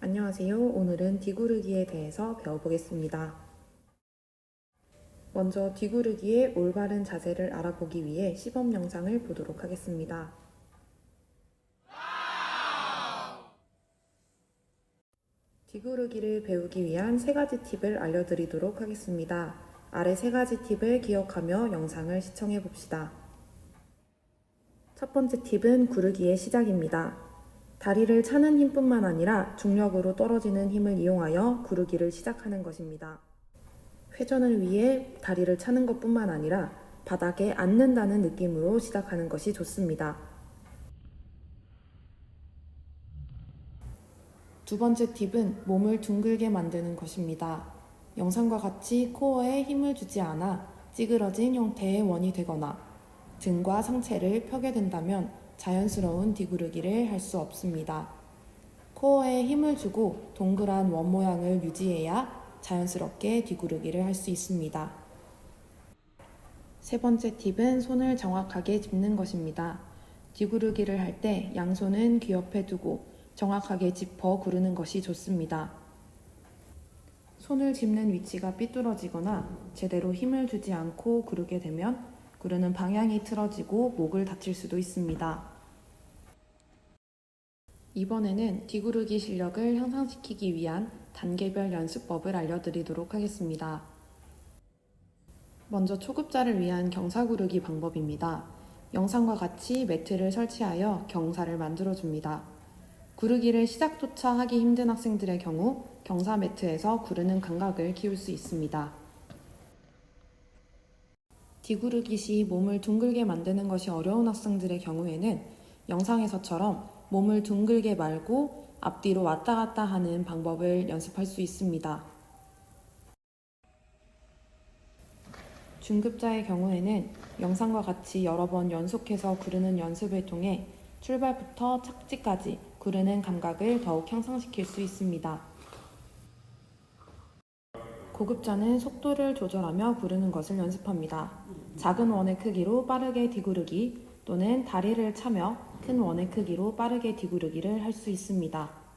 안녕하세요. 오늘은 뒤구르기에 대해서 배워보겠습니다. 먼저 뒤구르기의 올바른 자세를 알아보기 위해 시범 영상을 보도록 하겠습니다. 뒤구르기를 배우기 위한 세 가지 팁을 알려드리도록 하겠습니다. 아래 세 가지 팁을 기억하며 영상을 시청해 봅시다. 첫 번째 팁은 구르기의 시작입니다. 다리를 차는 힘뿐만 아니라 중력으로 떨어지는 힘을 이용하여 구르기를 시작하는 것입니다. 회전을 위해 다리를 차는 것뿐만 아니라 바닥에 앉는다는 느낌으로 시작하는 것이 좋습니다. 두 번째 팁은 몸을 둥글게 만드는 것입니다. 영상과 같이 코어에 힘을 주지 않아 찌그러진 형태의 원이 되거나 등과 상체를 펴게 된다면 자연스러운 뒤구르기를 할 수 없습니다. 코어에 힘을 주고 동그란 원 모양을 유지해야 자연스럽게 뒤구르기를 할 수 있습니다. 세 번째 팁은 손을 정확하게 짚는 것입니다. 뒤구르기를 할 때 양손은 귀 옆에 두고 정확하게 짚어 구르는 것이 좋습니다. 손을 짚는 위치가 삐뚤어지거나 제대로 힘을 주지 않고 구르게 되면 구르는 방향이 틀어지고 목을 다칠 수도 있습니다. 이번에는 뒤구르기 실력을 향상시키기 위한 단계별 연습법을 알려드리도록 하겠습니다. 먼저 초급자를 위한 경사구르기 방법입니다. 영상과 같이 매트를 설치하여 경사를 만들어줍니다. 구르기를 시작조차 하기 힘든 학생들의 경우 경사 매트에서 구르는 감각을 키울 수 있습니다. 뒤구르기 시 몸을 둥글게 만드는 것이 어려운 학생들의 경우에는 영상에서처럼 몸을 둥글게 말고 앞뒤로 왔다 갔다 하는 방법을 연습할 수 있습니다. 중급자의 경우에는 영상과 같이 여러 번 연속해서 구르는 연습을 통해 출발부터 착지까지 구르는 감각을 더욱 향상시킬 수 있습니다. 고급자는 속도를 조절하며 구르는 것을 연습합니다. 작은 원의 크기로 빠르게 뒤구르기 또는 다리를 차며 큰 원의 크기로 빠르게 뒤구르기를 할 수 있습니다.